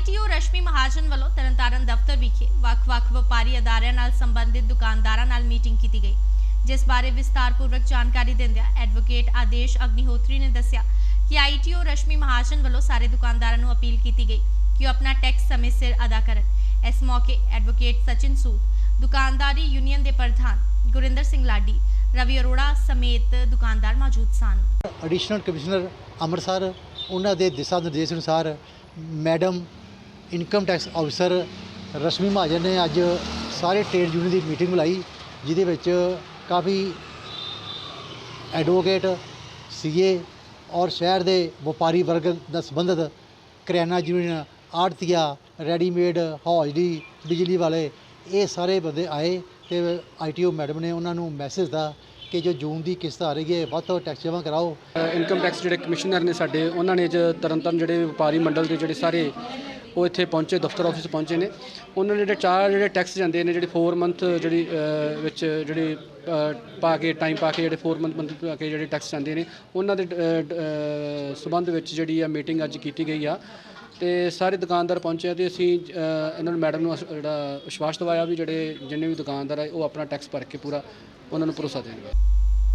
ITO ਰਸ਼ਮੀ ਮਹਾਜਨ ਵੱਲੋਂ ਤਰਨਤਾਰਨ ਦਫ਼ਤਰ ਵਿਖੇ ਵੱਖ-ਵੱਖ ਵਪਾਰੀ ਅਦਾਰਿਆਂ ਨਾਲ ਸੰਬੰਧਿਤ ਦੁਕਾਨਦਾਰਾਂ ਨਾਲ ਮੀਟਿੰਗ ਕੀਤੀ ਗਈ, ਜਿਸ ਬਾਰੇ ਵਿਸਤਾਰਪੂਰਵਕ ਜਾਣਕਾਰੀ ਦਿੰਦਿਆਂ ਐਡਵੋਕੇਟ ਆਦੇਸ਼ ਅਗਨੀਹੋਤਰੀ ਨੇ ਦੱਸਿਆ ਕਿ ਆਈਟੀਓ ਰਸ਼ਮੀ ਮਹਾਜਨ ਵੱਲੋਂ ਸਾਰੇ ਦੁਕਾਨਦਾਰਾਂ ਨੂੰ ਅਪੀਲ ਕੀਤੀ ਗਈ ਕਿ ਉਹ ਆਪਣਾ ਟੈਕਸ ਸਮੇਂ ਸਿਰ ਅਦਾ ਕਰਨ। ਇਸ ਮੌਕੇ ਐਡਵੋਕੇਟ ਸਚਿਨ ਸੂਦ, ਦੁਕਾਨਦਾਰੀ ਯੂਨੀਅਨ ਦੇ ਪ੍ਰਧਾਨ ਗੁਰਿੰਦਰ ਸਿੰਘ ਲਾਡੀ, ਰਵੀ ਅਰੋੜਾ ਸਮੇਤ ਦੁਕਾਨਦਾਰ ਮੌਜੂਦ ਸਨ। ਐਡੀਸ਼ਨਲ ਕਮਿਸ਼ਨਰ ਅੰਮ੍ਰਿਤਸਰ ਉਹਨਾਂ ਦੇ ਦਿਸ਼ਾ ਨਿਰਦੇਸ਼ ਅਨੁਸਾਰ madam income tax officer Rashmi Mahajan ਨੇ ਅੱਜ ਸਾਰੇ ਟ੍ਰੇਡ ਯੂਨੀਅਨ ਦੀ ਮੀਟਿੰਗ ਬੁਲਾਈ, ਜਿਹਦੇ ਵਿੱਚ ਕਾਫੀ ਐਡਵੋਕੇਟ, ਸੀਏ ਔਰ ਸ਼ਹਿਰ ਦੇ ਵਪਾਰੀ ਵਰਗ ਨਾਲ ਸੰਬੰਧਿਤ ਕਰਿਆਨਾ ਯੂਨੀਅਨ, ਆੜਤੀਆ, ਰੈਡੀਮੇਡ, ਹੌਜਰੀ, ਬਿਜਲੀ ਵਾਲੇ, ਇਹ ਸਾਰੇ ਬੰਦੇ ਆਏ ਤੇ ਆਈਟੀਓ ਮੈਡਮ ਨੇ ਉਹਨਾਂ ਨੂੰ ਮੈਸੇਜ ਦਾ ਕਿ ਜੋ ਜੂਨ ਦੀ ਕਿਸ਼ਤ ਆ ਰਹੀ ਹੈ, ਵੱਧ ਤੋਂ ਟੈਕਸ ਜਮ੍ਹਾਂ ਕਰਾਓ। ਇਨਕਮ ਟੈਕਸ ਜਿਹੜੇ ਕਮਿਸ਼ਨਰ ਨੇ ਸਾਡੇ, ਉਹਨਾਂ ਨੇ ਅੱਜ ਤਰਨਤਾਰਨ ਜਿਹੜੇ ਵਪਾਰੀ ਮੰਡਲ ਦੇ ਜਿਹੜੇ ਸਾਰੇ ਉਹ ਇੱਥੇ ਪਹੁੰਚੇ, ਦਫ਼ਤਰ ਆਫਿਸ ਪਹੁੰਚੇ ਨੇ। ਉਹਨਾਂ ਨੇ ਜਿਹੜੇ ਚਾਰ ਜਿਹੜੇ ਟੈਕਸ ਜਾਂਦੇ ਨੇ, ਜਿਹੜੇ 4 ਮੰਥ ਜਿਹੜੀ ਵਿੱਚ ਜਿਹੜੇ ਪਾ ਕੇ ਟਾਈਮ ਪਾ ਕੇ ਜਿਹੜੇ 4 ਮੰਥ ਮੰਥ ਪਾ ਕੇ ਜਿਹੜੇ ਟੈਕਸ ਜਾਂਦੇ ਨੇ, ਉਹਨਾਂ ਦੇ ਸਬੰਧ ਵਿੱਚ ਜਿਹੜੀ ਆ ਮੀਟਿੰਗ ਅੱਜ ਕੀਤੀ ਗਈ ਆ। ਤੇ ਸਾਰੇ ਦੁਕਾਨਦਾਰ ਪਹੁੰਚੇ ਆ ਤੇ ਅਸੀਂ ਇਹਨਾਂ ਨੂੰ ਮੈਡਮ ਨੂੰ ਅਸ- ਜਿਹੜਾ ਵਿਸ਼ਵਾਸ ਦਿਵਾਇਆ ਵੀ ਜਿਹੜੇ ਜਿੰਨੇ ਵੀ ਦੁਕਾਨਦਾਰ ਆ, ਉਹ ਆਪਣਾ ਟੈਕਸ ਭਰ ਕੇ ਪੂਰਾ ਉਹਨਾਂ ਨੂੰ ਭਰੋਸਾ ਦੇਣਗੇ।